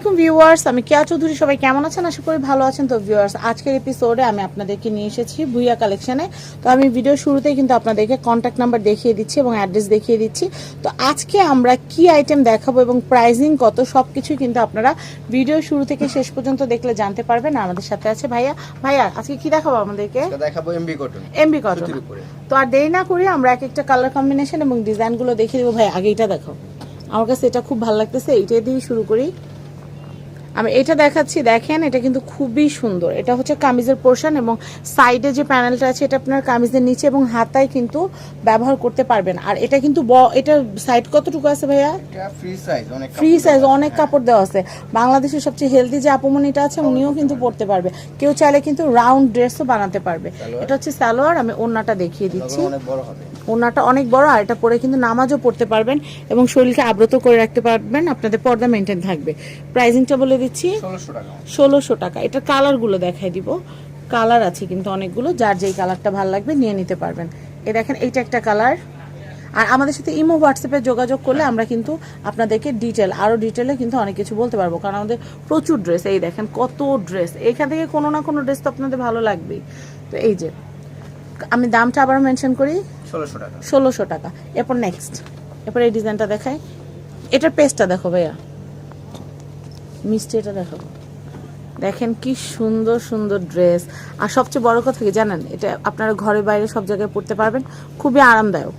আলাইকুম ভিউয়ার্স আমি কেয়া চৌধুরী। সবাই কেমন আছেন? আশা করি ভালো আছেন। তো ভিউয়ার্স আজকের এপিসোডে আমি আপনাদেরকে নিয়ে এসেছি ভুইয়া কালেকশনে তো আমি ভিডিও শুরুতেই কিন্তু আপনাদেরকে কন্ট্যাক্ট নাম্বার দেখিয়ে দিচ্ছি এবং অ্যাড্রেস দেখিয়ে দিচ্ছি। তো আজকে আমরা কি আইটেম দেখাবো এবং প্রাইজিং কত সব কিছুই কিন্তু আপনারা ভিডিও শুরু থেকে শেষ পর্যন্ত দেখলে জানতে পারবেন। আমাদের সাথে আছে ভাইয়া। ভাইয়া আজকে কি দেখাবো আমাদেরকে? দেখাবো এমবি কটন এমবি কটন তো আর দেরি না করি আমরা এক একটা কালার কম্বিনেশন এবং ডিজাইনগুলো দেখিয়ে দেবো। ভাই আগে এটা দেখো আমার কাছে এটা খুব ভালো লাগতেছে এইটা দিয়ে শুরু করি। আমি এটা দেখাচ্ছি দেখেন এটা কিন্তু খুবই সুন্দর। এটা হচ্ছে কামিজের পোর্শন এবং সাইডে যে প্যানেলটা আছে এটা আপনার কামিজের নিচে এবং হাতায় কিন্তু ব্যবহার করতে পারবেন। আর এটা কিন্তু এটা সাইড কতটুকু আছে ভাইয়া? ফ্রি সাইজ অনেক ফ্রি কাপড় সাইজ দেওয়া অনেক কাপড় দেওয়া আছে। বাংলাদেশের সবচেয়ে হেলদি যে আপুমনিটা আছে উনিও কিন্তু পড়তে পারবে। কেউ চাইলে কিন্তু রাউন্ড ড্রেসও বানাতে পারবে। এটা হচ্ছে সালোয়ার আমি ওন্নাটা দেখিয়ে। দিচ্ছি। ওনাটা অনেক বড় আর এটা পরে কিন্তু নামাজও পড়তে পারবেন এবং শরীরকে আব্রত করে রাখতে পারবেন। আপনাদের পর্দা মেনটেন থাকবে। প্রাইজিংটা বলে দিচ্ছি। ষোলোশো টাকা। ষোলোশো টাকা। এটা কালারগুলো দেখাই দিব। কালার আছে কিন্তু অনেকগুলো। যার যেই কালারটা ভালো লাগবে নিয়ে নিতে পারবেন। এ দেখেন এইটা একটা কালার আর আমাদের সাথে ইমো হোয়াটসঅ্যাপে যোগাযোগ করলে আমরা কিন্তু আপনাদেরকে ডিটেল আরও ডিটেলে কিন্তু অনেক কিছু বলতে পারব। কারণ আমাদের প্রচুর ড্রেস এই দেখেন কত ড্রেস এখান থেকে কোনো না কোনো ড্রেস তো আপনাদের ভালো লাগবেই। তো এই যে আমি দামটা আবার মেনশন করি। ষোলোশো টাকা। ষোলোশো টাকা। এরপর নেক্সট এরপর এই ডিজাইনটা দেখাই। এটার দেখো ভাইয়া। মিষ্টি এটা দেখো দেখেন কি সুন্দর সুন্দর ড্রেস আর সবচেয়ে বড় কথা কি জানেন? এটা আপনারা ঘরে বাইরে সব জায়গায় পড়তে পারবেন। খুবই আরামদায়ক।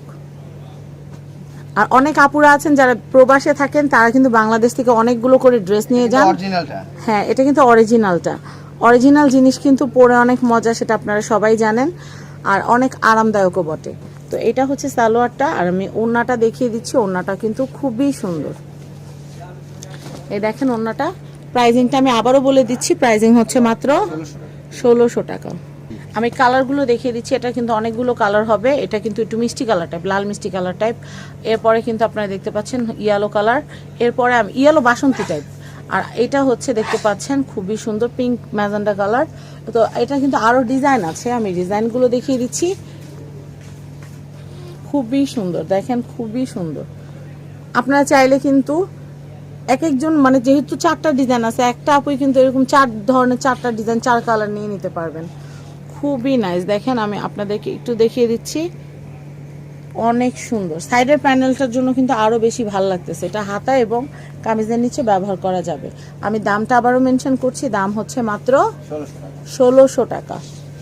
আর অনেক আপুরা আছেন যারা প্রবাসে থাকেন তারা কিন্তু বাংলাদেশ থেকে অনেকগুলো করে ড্রেস নিয়ে যান। হ্যাঁ এটা কিন্তু অরিজিনালটা অরিজিনাল জিনিস কিন্তু পরে অনেক মজা সেটা আপনারা সবাই জানেন। আর অনেক আরামদায়কও বটে। তো এটা হচ্ছে সালোয়ারটা আর আমি ওড়নাটা দেখিয়ে দিচ্ছি। ওড়নাটা কিন্তু খুবই সুন্দর। এই দেখেন ওড়নাটা। প্রাইজিংটা আমি আবারও বলে দিচ্ছি। প্রাইজিং হচ্ছে মাত্র ষোলোশো টাকা। আমি কালারগুলো দেখিয়ে দিচ্ছি। এটা কিন্তু অনেকগুলো কালার হবে। এটা কিন্তু একটু মিষ্টি কালার টাইপ লাল মিষ্টি কালার টাইপ এরপরে কিন্তু আপনারা দেখতে পাচ্ছেন ইয়েলো কালার এরপরে আমি ইয়েলো বাসন্তী টাইপ আর এটা হচ্ছে দেখতে পাচ্ছেন খুবই সুন্দর পিঙ্ক ম্যাজেন্ডা কালার তো এটা কিন্তু আরও ডিজাইন আছে। আমি ডিজাইনগুলো দেখিয়ে দিচ্ছি। খুবই সুন্দর, দেখেন খুবই সুন্দর। আপনারা চাইলে কিন্তু এক একজন মানে যেহেতু চারটা ডিজাইন আছে, একটা আপুই কিন্তু এরকম চার ধরনের চারটা ডিজাইন চার কালার নিয়ে নিতে পারবেন। খুবই নাইস দেখেন, আমি আপনাদেরকে একটু দেখিয়ে দিচ্ছি। অনেক সুন্দর। সাইডের প্যানেলটার জন্য কিন্তু আরও বেশি ভালো লাগতেছে। এটা হাতা এবং কামিজের নিচে ব্যবহার করা যাবে। আমি দামটা আবারও মেনশন করছি। দাম হচ্ছে মাত্র ষোলোশো টাকা।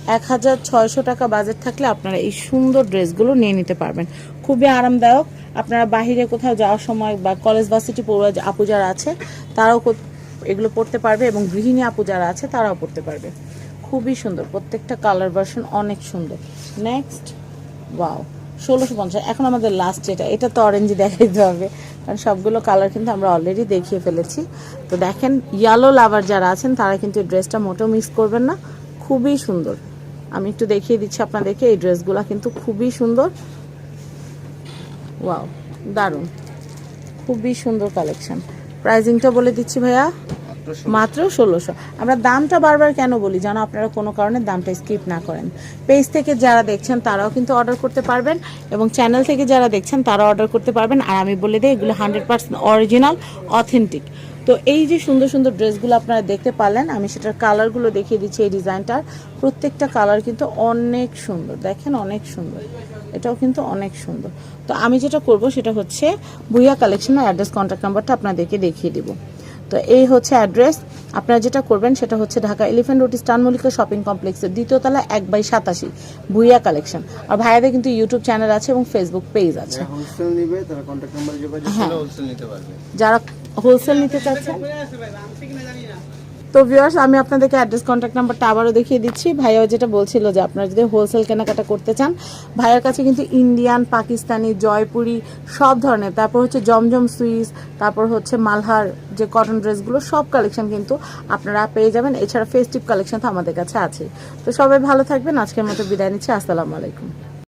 এক হাজার ছয়শো টাকা বাজেট থাকলে আপনারা এই সুন্দর ড্রেসগুলো নিয়ে নিতে পারবেন। খুবই আরামদায়ক। আপনারা বাহিরে কোথাও যাওয়ার সময় বা কলেজ ভার্সিটি পড়ুয়া যে আপু যারা আছে, তারাও এগুলো পড়তে পারবে এবং গৃহিণী আপু যারা আছে, তারাও পড়তে পারবে। খুবই সুন্দর। প্রত্যেকটা কালার ভার্সন অনেক সুন্দর। নেক্সট ওয়াও ষোলোশো পঞ্চাশ। এখন আমাদের লাস্ট যেটা, এটা তো অরেঞ্জই দেখাইতে হবে। কারণ সবগুলো কালার কিন্তু আমরা অলরেডি দেখিয়ে ফেলেছি। তো দেখেন ইয়েলো লাভার যারা আছেন, তারা কিন্তু ড্রেসটা মোটেও মিস করবেন না। খুবই সুন্দর। আমি একটু দেখিয়ে দিচ্ছি আপনাদেরকে, এই ড্রেসগুলো কিন্তু খুবই সুন্দর। ওয়াও, দারুণ। খুবই সুন্দর কালেকশন। প্রাইজিংটা বলে দিচ্ছি ভাইয়া, মাত্র ষোলোশো। আমরা দামটা বারবার কেন বলি? যেন আপনারা কোনো কারণে দামটা স্কিপ না করেন। পেজ থেকে যারা দেখছেন, তারাও কিন্তু অর্ডার করতে পারবেন এবং চ্যানেল থেকে যারা দেখছেন তারা অর্ডার করতে পারবেন। আর আমি বলে দিই, এগুলো হান্ড্রেড পার্সেন্ট অরিজিনাল, অথেন্টিক। তো এই যে সুন্দর সুন্দর ড্রেসগুলো আপনারা দেখতে পারলেন আমি সেটার কালারগুলো দেখিয়ে দিচ্ছি এই ডিজাইনটার। প্রত্যেকটা কালার কিন্তু অনেক সুন্দর দেখেন অনেক সুন্দর। এটাও কিন্তু অনেক সুন্দর। তো আমি যেটা করব সেটা হচ্ছে ভুইয়া কালেকশনের অ্যাড্রেস কন্ট্যাক্ট নাম্বারটা আপনাদেরকে দেখিয়ে দিব। তো এই হচ্ছে অ্যাড্রেস আপনারা যেটা করবেন সেটা হচ্ছে ঢাকা এলিফ্যান্ট রোড স্টান মল্লিকা শপিং কমপ্লেক্সের দ্বিতীয় তলা এক বাই সাতাশি ভুইয়া কালেকশন। আর ভাইয়াদের কিন্তু ইউটিউব চ্যানেল আছে এবং ফেসবুক পেজ আছে। যারা হোলসেল নিতে চাচ্ছেন? তো ভিউয়ার্স আমি আপনাদেরকে অ্যাড্রেস কন্ট্যাক্ট নাম্বারটা আবারও দেখিয়ে দিচ্ছি। ভাইয়াও যেটা বলছিল যে আপনারা যদি হোলসেল কেনাকাটা করতে চান, ভাইয়ার কাছে কিন্তু ইন্ডিয়ান, পাকিস্তানি, জয়পুরি, সব ধরনের, তারপর হচ্ছে জমজম সুইস, তারপর হচ্ছে মালহার যে কটন ড্রেসগুলো সব কালেকশন কিন্তু আপনারা পেয়ে যাবেন। এছাড়া ফেস্টিভ কালেকশন তো আমাদের কাছে আছে। তো সবাই ভালো থাকবেন। আজকের মতো বিদায় নিচ্ছি। আসসালামু আলাইকুম।